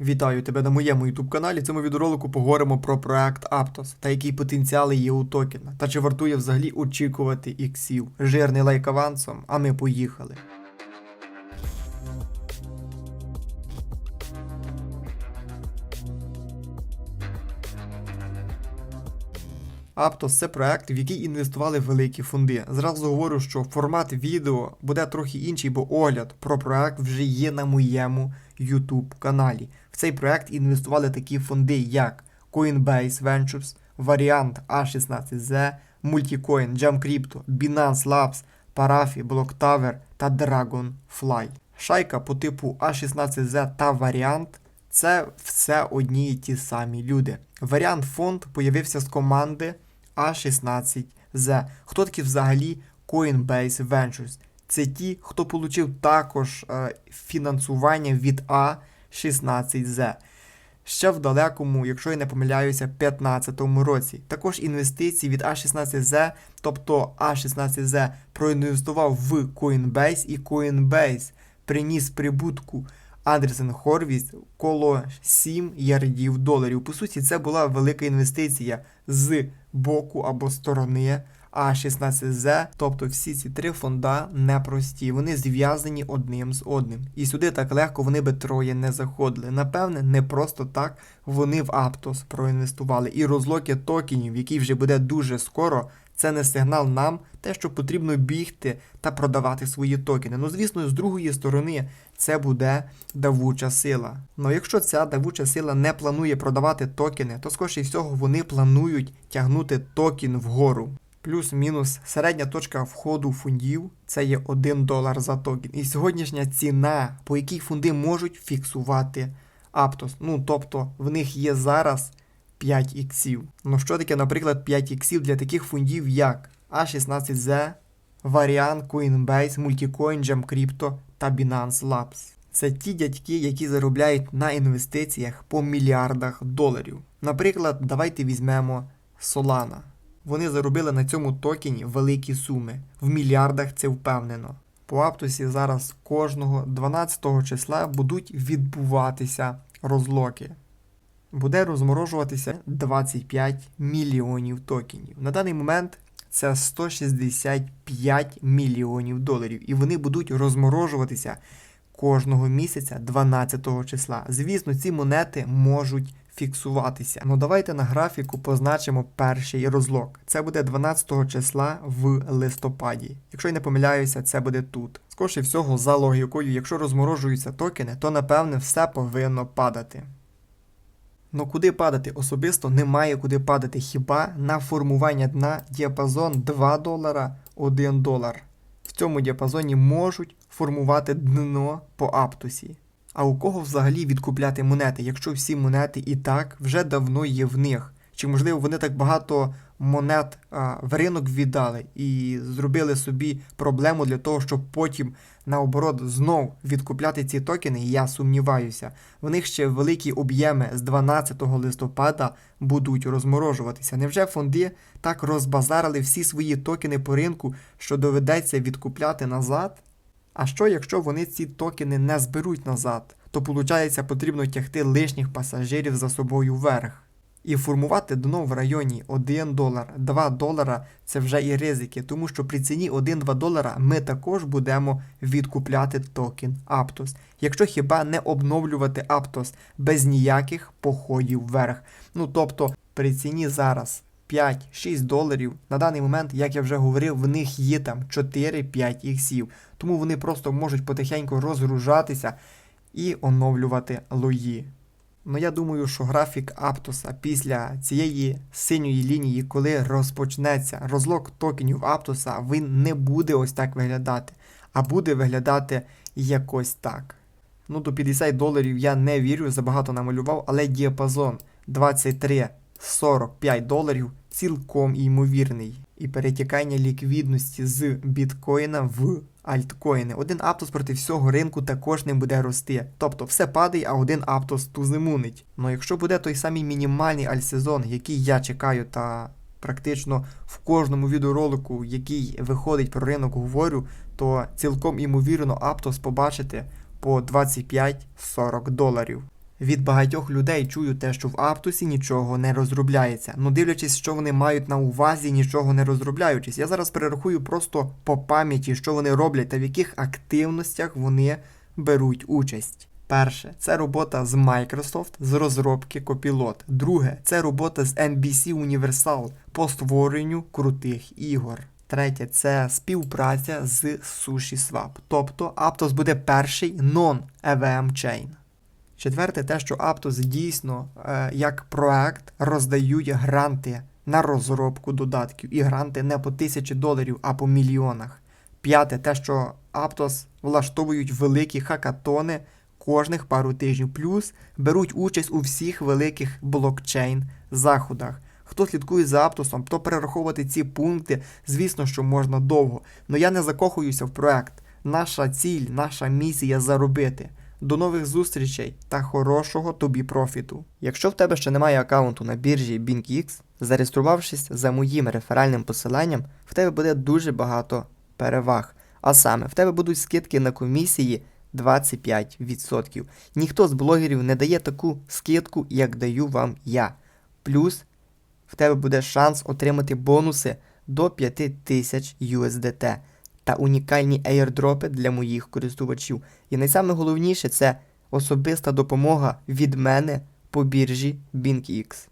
Вітаю тебе на моєму YouTube каналі. Цьому відеоролику поговоримо про проект Aptos та які потенціали є у токена, та чи вартує взагалі очікувати іксів. Жирний лайк авансом, а ми поїхали. Aptos – це проект, в який інвестували великі фонди. Зразу говорю, що формат відео буде трохи інший, бо огляд про проект вже є на моєму YouTube каналі. В цей проект інвестували такі фонди, як Coinbase Ventures, Variant A16Z, Multicoin, Jam Crypto, Binance Labs, Parafi, Block Tower та Dragonfly. Шайка по типу A16Z та Variant – це все одні і ті самі люди. Варіант фонд появився з команди A16Z. Хто такі взагалі Coinbase Ventures? Це ті, хто отримав також е, фінансування від A16Z. Ще в далекому, якщо я не помиляюся, 2015 році. Також інвестиції від A16Z, тобто A16Z проінвестував в Coinbase і Coinbase приніс прибутку Андресен Хорвіс коло 7 ярдів доларів. По суті, це була велика інвестиція з боку або сторони А16Z. Тобто всі ці три фонда непрості. Вони зв'язані одним з одним. І сюди так легко вони би троє не заходили. Напевне, не просто так вони в Aptos проінвестували. І розлоки токенів, який вже буде дуже скоро. Це не сигнал нам, те, що потрібно бігти та продавати свої токени. Ну, звісно, з другої сторони, це буде давуча сила. Ну якщо ця давуча сила не планує продавати токени, то скоріше всього вони планують тягнути токен вгору. Плюс-мінус середня точка входу фондів це є 1 долар за токен. І сьогоднішня ціна, по якій фонди можуть фіксувати Aptos. Ну тобто в них є зараз 5 іксів. Ну що таке, наприклад, 5 іксів для таких фондів, як A16Z, Variant, Coinbase, Multicoin, Jam Crypto та Binance Labs. Це ті дядьки, які заробляють на інвестиціях по мільярдах доларів. Наприклад, давайте візьмемо Solana. Вони заробили на цьому токені великі суми. В мільярдах це впевнено. По Аптосі зараз кожного 12 числа будуть відбуватися розлоки. Буде розморожуватися 25 мільйонів токенів. На даний момент це 165 мільйонів доларів. І вони будуть розморожуватися кожного місяця 12 числа. Звісно, ці монети можуть фіксуватися. Ну давайте на графіку позначимо перший розлог. Це буде 12 числа в листопаді. Якщо я не помиляюся, це буде тут. Скоріше всього, за логікою, якщо розморожуються токени, то напевне все повинно падати. Ну куди падати? Особисто немає куди падати. Хіба на формування дна діапазон 2 долара 1 долар. В цьому діапазоні можуть формувати дно по аптусі. А у кого взагалі відкупляти монети, якщо всі монети і так вже давно є в них? Чи можливо вони так багато монет а, в ринок віддали і зробили собі проблему для того, щоб потім наоборот знов відкупляти ці токени? Я сумніваюся. В них ще великі об'єми з 12 листопада будуть розморожуватися. Невже фонди так розбазарили всі свої токени по ринку, що доведеться відкупляти назад? А що, якщо вони ці токени не зберуть назад, то виходить, потрібно тягти лишніх пасажирів за собою вверх. І формувати дно в районі 1 долар, 2 долара це вже і ризики, тому що при ціні 1-2 долара ми також будемо відкупляти токен Aptos. Якщо хіба не обновлювати Aptos без ніяких походів вверх. Ну тобто при ціні зараз 5-6 доларів. На даний момент, як я вже говорив, в них є там 4-5 іксів. Тому вони просто можуть потихеньку розгружатися і оновлювати лої. Ну я думаю, що графік Аптоса після цієї синьої лінії, коли розпочнеться розлог токенів Аптоса, він не буде ось так виглядати, а буде виглядати якось так. Ну, до 50 доларів я не вірю, забагато намалював, але діапазон 23-45 доларів цілком ймовірний. І перетікання ліквідності з біткоїна в альткоїни. Один Аптос проти всього ринку також не буде рости. Тобто все падає, а один Аптос тузимунить. Ну якщо буде той самий мінімальний альсезон, який я чекаю, та практично в кожному відеоролику, який виходить про ринок, говорю, то цілком імовірно Аптос побачите по 25-40 доларів. Від багатьох людей чую те, що в Аптосі нічого не розробляється. Ну дивлячись, що вони мають на увазі, нічого не розробляючись. Я зараз перерахую просто по пам'яті, що вони роблять та в яких активностях вони беруть участь. Перше, це робота з Microsoft з розробки Copilot. Друге, це робота з NBC Universal по створенню крутих ігор. Третє це співпраця з SushiSwap. Тобто Aptos буде перший non-EVM chain. Четверте, те, що Aptos дійсно е, як проект роздають гранти на розробку додатків. І гранти не по тисячі доларів, а по мільйонах. П'яте, те, що Aptos влаштовують великі хакатони кожних пару тижнів. Плюс беруть участь у всіх великих блокчейн заходах. Хто слідкує за Аптосом, то перераховувати ці пункти, звісно, що можна довго. Но я не закохуюся в проект. Наша ціль, наша місія заробити. До нових зустрічей та хорошого тобі профіту. Якщо в тебе ще немає аккаунту на біржі BinkX, зареєструвавшись за моїм реферальним посиланням, в тебе буде дуже багато переваг. А саме, в тебе будуть скидки на комісії 25%. Ніхто з блогерів не дає таку скидку, як даю вам я. Плюс в тебе буде шанс отримати бонуси до 5000 USDT та унікальні airdропи для моїх користувачів. І найсаме головніше це особиста допомога від мене по біржі BinkX.